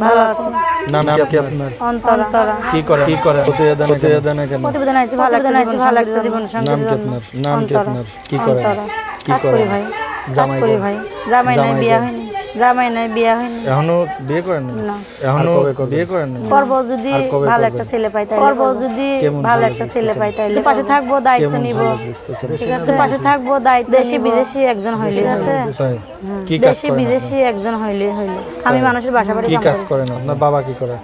ভালো আছি নাম কি আপনার? অন্তরা। কি করে কি করে প্রতিবেদন প্রতিবেদন কেন? প্রতিবেদন আইছি ভালো একটা আইছি ভালো একটা জীবন সঙ্গী নাম কি আপনার? নাম কি আপনার? কি করে কি করে ভাই। কাজ ভাই। জামাই নাই বিয়া হয়নি। জামাই নাই বিয়া হয়নি। এখনও বিয়ে করেন? না। এখনও বিয়ে করেন? করব যদি ভালো একটা ছেলে পাই তাই করব যদি ভালো একটা ছেলে পাই তাইলে পাশে থাকব দায়িত্ব নিব। ঠিক আছে। পাশে থাকব দায়িত্ব দেশে বিদেশি একজন হইলে আছে? দেশি বিদেশি একজন হইলে হইলে। আমি মানুষের বাসা বাড়ি কি কাজ করেন আপনার? বাবা কি করে?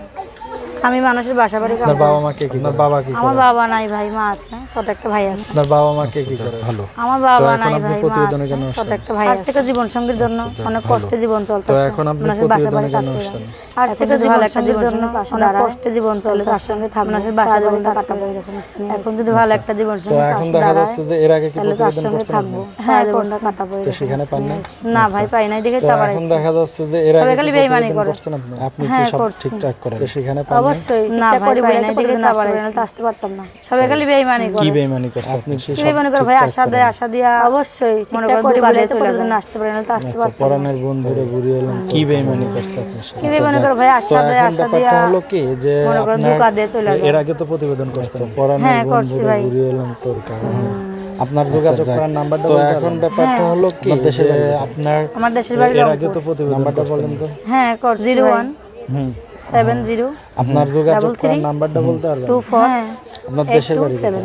আমি মানুষের বাসা বাড়ি আপনার বাবা মা কে কি আপনার বাবা কি আমার বাবা নাই ভাই মা আছে ছোট একটা ভাই আছে। আপনার বাবা মা কে কি করে? ভালো। আমার বাবা নাই ভাই মা আছে ছোট একটা ভাই আছে। থেকে জীবন সঙ্গীর জন্য অনেক কষ্টে জীবন চলতেছে। তো এখন আপনি বাসা বাড়ি করে আর থেকে ভালো একটা জীবন জন্য অনেক কষ্টে জীবন চলে তার সঙ্গে থাকবে মানুষের বাসা বাড়ি কাটাবো এখন যদি ভালো একটা জীবন তো সঙ্গী এখন দেখা যাচ্ছে যে এর আগে কি তাহলে তার প্রতিবেদন সঙ্গে করছেন থাকব। হ্যাঁ জীবনটা কাটাবো তো সেখানে পান না না ভাই পাই নাই দেখে তো তা এখন দেখা যাচ্ছে যে এর আগে সবাই কি খালি বেইমানি প্রতিবেদন করে। আপনি? কি হ্যাঁ, সব করছি। ঠিকঠাক করেন তো সেখানে পান? অবশ্যই না ভাই পাই দেখে তা আসতে পারতাম না। সবাই খালি বেইমানি কি করে। করছে? আপনি কি কি করে? ভাই আশা দেয় আশা দিয়া অবশ্যই মনে করে বলে চলে যান। আসতে পারে না তো আসতে পারতাম পরানের বন্ধুরে ঘুরিয়ে এলেন কি বেইমানি করছে আপনার কি মনে করে? ভাই আশা দেয় আশা দিয়া হলো কি যে মনে করে ধোকা দিয়ে চলে এর আগে তো প্রতিবেদন করছেন। হ্যাঁ, পরানের বন্ধুরে ভাই। ঘুরিয়ে তোর কারণে। আপনার যোগাযোগ করার নাম্বারটা তো এখন ব্যাপারটা হলো কি আপনার আমার দেশের বাড়ি আগে তো প্রতিবেদন নাম্বারটা বলেন তো। হ্যাঁ কর zero one. Hmm seven zero আপনার যোগাযোগ করার নাম্বারটা বলতে পারবেন? টু ফোর আপনার দেশের বাড়ি সেভেন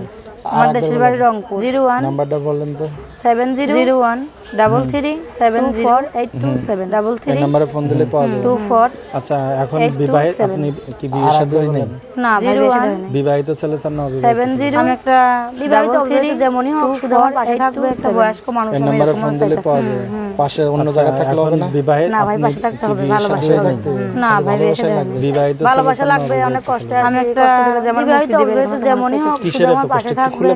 আমার দেশের বাড়ি রংপুর। জিরো ওয়ান নাম্বারটা বলেন তো। Seven zero zero one double three seven zero eight two seven double three নাম্বারে ফোন দিলে পাওয়া যাবে। টু ফোর আচ্ছা এখন বিবাহিত আপনি কি বিয়ে শাদী হয়নি না ভাই বেশি ধরে নেই বিবাহিত ছেলে চান না অবিবাহিত? সেভেন জিরো আমি একটা বিবাহিত অবস্থা যেমনই হোক শুধু আমার পাশে থাকবে বয়স্ক মানুষ আমি নাম্বারে ফোন দিলে পাওয়া যাবে। পাশে অন্য জায়গা থাকলে হবে না? বিবাহিত না ভাই পাশে থাকতে হবে ভালোবাসা না ভাই বেশি ধরে নেই। বিবাহিত ভালোবাসা লাগবে অনেক কষ্ট আছে। আমি একটা বিবাহিত অবস্থা যেমনই হোক শুধু আমার পাশে থাকবে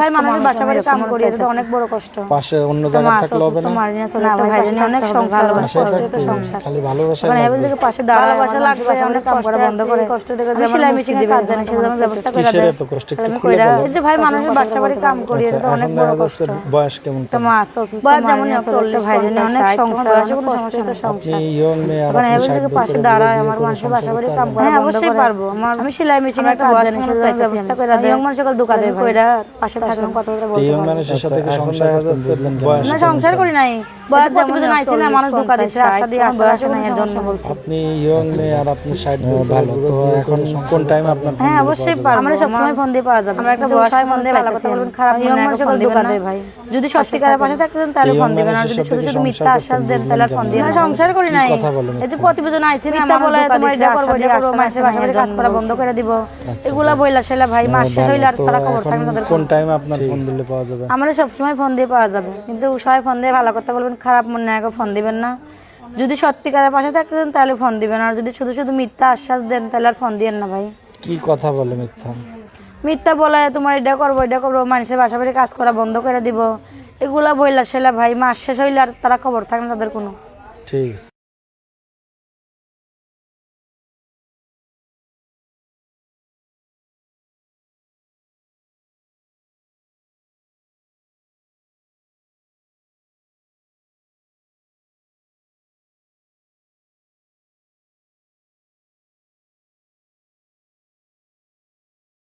ভাই মানুষের বাসা বাড়ি কাম করি এটা অনেক বড় কষ্ট পাশে অন্য জায়গা থাকলে হবে না। চলে অনেক ভালোবাসা কষ্ট সংসার। খালি ভালোবাসা মানে থেকে পাশে দাঁড়ায় ভালোবাসা লাগবে অনেক কাম করা বন্ধ করে। কষ্ট থেকে যেমন সেলাই কাজ জানি সে যেমন ব্যবস্থা করে এত কষ্ট? একটু আমি খুলে বলো। এই যে ভাই মানুষের বাসা বাড়ি কাম করি এটা তো অনেক বড় কষ্ট। বয়স কেমন তো মা আছে অসুস্থ বয়স যেমন অনেক সংসার বয়সে কোনো সমস্যা নেই। আপনি সংসার। ইয়ং মেয়ে আর মানে থেকে পাশে দাঁড়ায় আমার মানুষের বাসা বাড়ি কাম করা হ্যাঁ অবশ্যই পারব। আমার আমি সেলাই মেশিনের কাজ জানি সে যেমন ব্যবস্থা করে দেয় ইয়ং মানুষ সকল দোকান দেয় কইরা পাশে থাকলাম কথা কথা বলতে ইয়ং মানুষের সাথে সংসার করছেন না সংসার করি নাই বয়স প্রতিবেদন আইছি না মানুষ ধোকা দিচ্ছে আশা দিয়ে আশা আশা নাই এর জন্য বলছি। আপনি ইয়ং মেয়ে আর আপনি সাইড ভালো তো এখন কোন টাইম আপনার হ্যাঁ অবশ্যই পারব আমরা সব সময় ফোন দিয়ে পাওয়া যাবে। আমরা একটা বয়স ফোন দিয়ে ভালো কথা বলবেন খারাপ নিয়ম মানুষ সকল ধোকা দেয় ভাই। যদি সত্যিকারের পাশে থাকতে তাহলে ফোন দিবেন আর যদি শুধু শুধু মিথ্যা আশ্বাস দেন তাহলে ফোন দিবেন না। সংসার করি নাই। এই যে প্রতিবেদন আইছি না বাসা বাড়ি কাজ করা বন্ধ করে দিব এগুলা বইলা সেলা ভাই মাস শেষ হইলে আর তারা খবর থাকে না তাদের কোন টাইম আপনার ফোন দিলে পাওয়া যাবে আমরা সবসময় ফোন দিয়ে পাওয়া যাবে কিন্তু সবাই ফোন দিয়ে ভালো কথা বলবেন খারাপ মনে হয় ফোন দিবেন না। যদি সত্যিকারের পাশে থাকতে দেন তাহলে ফোন দিবেন আর যদি শুধু শুধু মিথ্যা আশ্বাস দেন তাহলে আর ফোন দিয়েন না ভাই। কি কথা বলে মিথ্যা? মিথ্যা বলে তোমার এটা করব এটা করব মানুষের বাসা বাড়ি কাজ করা বন্ধ করে দিব। এগুলা বইলা সেলা ভাই মাস শেষ হইলে আর তারা খবর থাকে না তাদের কোনো। ঠিক আছে।